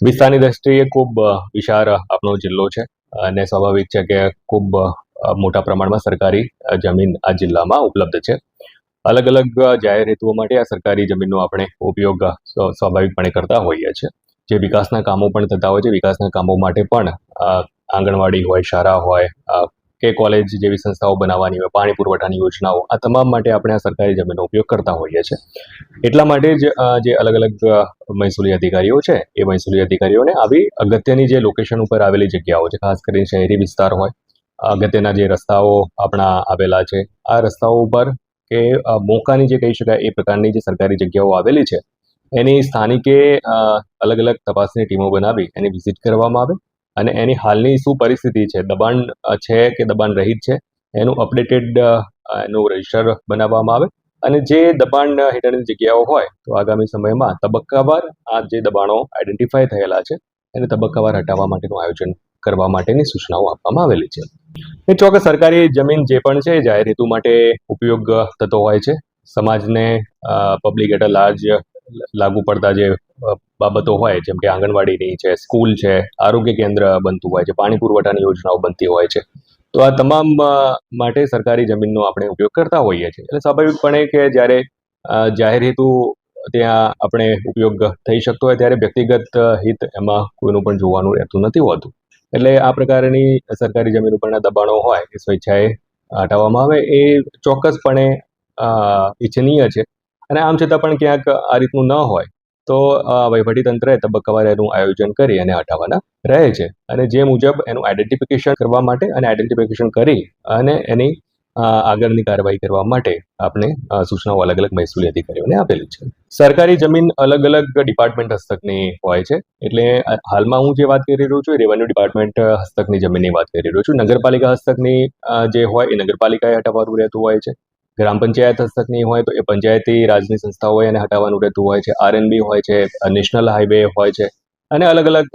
વિસ્તારની દ્રષ્ટિએ ખૂબ વિશાળ આપણો જિલ્લો છે. અને સ્વાભાવિક છે કે ખૂબ મોટા પ્રમાણમાં સરકારી જમીન આ જિલ્લામાં ઉપલબ્ધ છે. અલગ અલગ જાહેર હેતુઓ માટે આ સરકારી જમીનનો આપણે ઉપયોગ સ્વાભાવિકપણે કરતા હોઈએ છીએ. જે વિકાસના કામો પણ થતા હોય છે. વિકાસના કામો માટે પણ આંગણવાડી હોય, શાળા હોય કે કોલેજ જેવી સંસ્થાઓ બનાવવાની હોય, પાણી પુરવઠાની યોજનાઓ, આ તમામ માટે આપણે આ સરકારી જમીનનો ઉપયોગ કરતા હોઈએ છીએ. એટલા માટે જ જે અલગ અલગ મહેસૂલી અધિકારીઓ છે, એ મહેસૂલી અધિકારીઓને આવી અગત્યની જે લોકેશન ઉપર આવેલી જગ્યાઓ છે, ખાસ કરીને શહેરી વિસ્તાર હોય, અગત્યના જે રસ્તાઓ આપણા આવેલા છે, આ રસ્તાઓ ઉપર કે મોકાની જે કહી શકાય, એ પ્રકારની જે સરકારી જગ્યાઓ આવેલી છે, એની સ્થાનિકે અલગ અલગ તપાસની ટીમો બનાવી, એની વિઝિટ કરવામાં આવે અને એની હાલની શું પરિસ્થિતિ છે? દબાણ છે કે દબાણ રહિત છે? એનું અપડેટેડ એનું રજિસ્ટર બનાવવામાં આવે. અને જે દબાણ હેઠળની જગ્યાઓ હોય, તો આગામી સમયમાં તબક્કાવાર આ જે દબાણો આઈડેન્ટિફાય થયેલા છે, એને તબક્કાવાર હટાવવા માટેનું આયોજન કરવા માટેની સૂચનાઓ આપવામાં આવેલી છે. એ ચોક્કસ સરકારી જમીન જે પણ છે જાહેર હેતુ માટે ઉપયોગ થતો હોય છે. સમાજને પબ્લિક એટ લાર્જ લાગુ પડતા જે બાબતો હોય, જેમ કે આંગણવાડીની છે, સ્કૂલ છે, આરોગ્ય કેન્દ્ર બનતું હોય છે, પાણી પુરવઠાની યોજનાઓ બનતી હોય છે. તો આ તમામ માટે સરકારી જમીનનો આપણે ઉપયોગ કરતા હોઈએ છીએ. એટલે સ્વાભાવિકપણે કે જ્યારે જાહેર હેતુ ત્યાં આપણે ઉપયોગ થઈ શકતો હોય, ત્યારે વ્યક્તિગત હિત એમાં કોઈનું પણ જોવાનું રહેતું નથી હોતું. એટલે આ પ્રકારની સરકારી જમીન ઉપરના દબાણો હોય, એ સ્વેચ્છાએ હટાવવામાં આવે, એ ચોક્કસપણે ઇચ્છનીય છે. અને આમ છતાં પણ ક્યાંક આ રીતનું ન હોય, તો વહીવટીતંત્રએ તબક્કાવાર એનું આયોજન કરી અને હટાવવાના રહે છે. અને જે મુજબ એનું આઈડેન્ટિફિકેશન કરવા માટે અને આઈડેન્ટિફિકેશન કરી અને એની આગળની કાર્યવાહી કરવા માટે આપણે સૂચનાઓ અલગ અલગ મહેસૂલી અધિકારીઓને આપેલી છે. સરકારી જમીન અલગ અલગ ડિપાર્ટમેન્ટ હસ્તકની હોય છે. એટલે હાલમાં હું જે વાત કરી રહ્યો છું રેવન્યુ ડિપાર્ટમેન્ટ હસ્તકની જમીનની વાત કરી રહ્યો છું. નગરપાલિકા હસ્તકની જે હોય એ નગરપાલિકાએ હટાવવાનું રહેતું હોય છે. ગ્રામ પંચાયત હસ્તકની હોય તો એ પંચાયતી રાજની સંસ્થા હોય એને હટાવવાનું રહેતું હોય છે. આરએનબી હોય છે નેશનલ હાઈવે હોય છે અને અલગ અલગ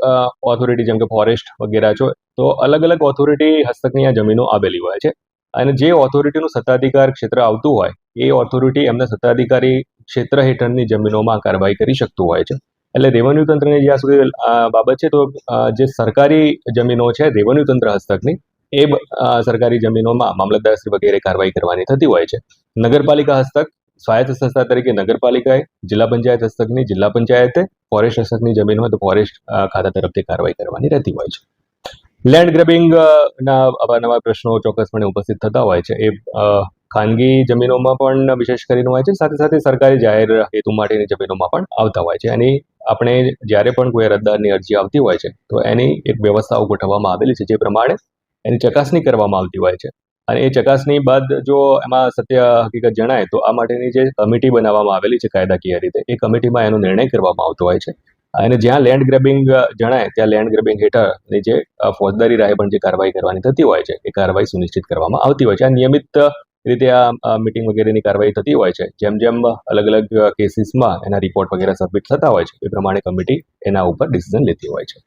ઓથોરિટી જેમ કે ફોરેસ્ટ વગેરે છો તો અલગ અલગ ઓથોરિટી હસ્તકની આ જમીનો આવેલી હોય છે. અને જે ઓથોરિટીનું સત્તાધિકાર ક્ષેત્ર આવતું હોય એ ઓથોરિટી એમના સત્તાધિકારી ક્ષેત્ર હેઠળની જમીનોમાં કાર્યવાહી કરી શકતું હોય છે. એટલે રેવન્યુ તંત્રની જ્યાં સુધી બાબત છે તો જે સરકારી જમીનો છે રેવન્યુ તંત્ર હસ્તકની એ સરકારી જમીનોમાં મામલતદારશ્રી વગેરે કાર્યવાહી કરવાની થતી હોય છે. નગરપાલિકા હસ્તક, સ્વાયત્ત સંસ્થા તરીકે નગરપાલિકાએ, જિલ્લા પંચાયત હસ્તકની જિલ્લા પંચાયતે, ફોરેસ્ટ હસ્તકની જમીન હોય તો ફોરેસ્ટ ખાતા તરફથી કાર્યવાહી કરવાની રહેતી હોય છે. લેન્ડ ગ્રેબિંગ ના અવારનવાર પ્રશ્નો ચોક્કસપણે ઉપસ્થિત થતા હોય છે. એ ખાનગી જમીનોમાં પણ વિશેષ કરીને હોય છે. સાથે સાથે સરકારી જાહેર હેતુ માટેની જમીનોમાં પણ આવતા હોય છે. એની આપણે જ્યારે પણ કોઈ અરજદારની અરજી આવતી હોય છે, તો એની એક વ્યવસ્થાઓ ગોઠવવામાં આવેલી છે, જે પ્રમાણે એની ચકાસણી કરવામાં આવતી હોય છે. અને એ ચકાસણી બાદ જો એમાં સત્ય હકીકત જણાય, તો આ માટેની જે કમિટી બનાવવામાં આવેલી છે કાયદાકીય રીતે, એ કમિટીમાં એનો નિર્ણય કરવામાં આવતો હોય છે. અને જ્યાં લેન્ડ ગ્રેબિંગ જણાય, ત્યાં લેન્ડ ગ્રેબિંગ હેઠળની જે ફોજદારી રાહે પણ જે કાર્યવાહી કરવાની થતી હોય છે, એ કાર્યવાહી સુનિશ્ચિત કરવામાં આવતી હોય છે. આ નિયમિત રીતે આ મિટિંગ વગેરેની કાર્યવાહી થતી હોય છે. જેમ જેમ અલગ અલગ કેસીસમાં એના રિપોર્ટ વગેરે સબમિટ થતા હોય છે, એ પ્રમાણે કમિટી એના ઉપર ડિસિઝન લેતી હોય છે.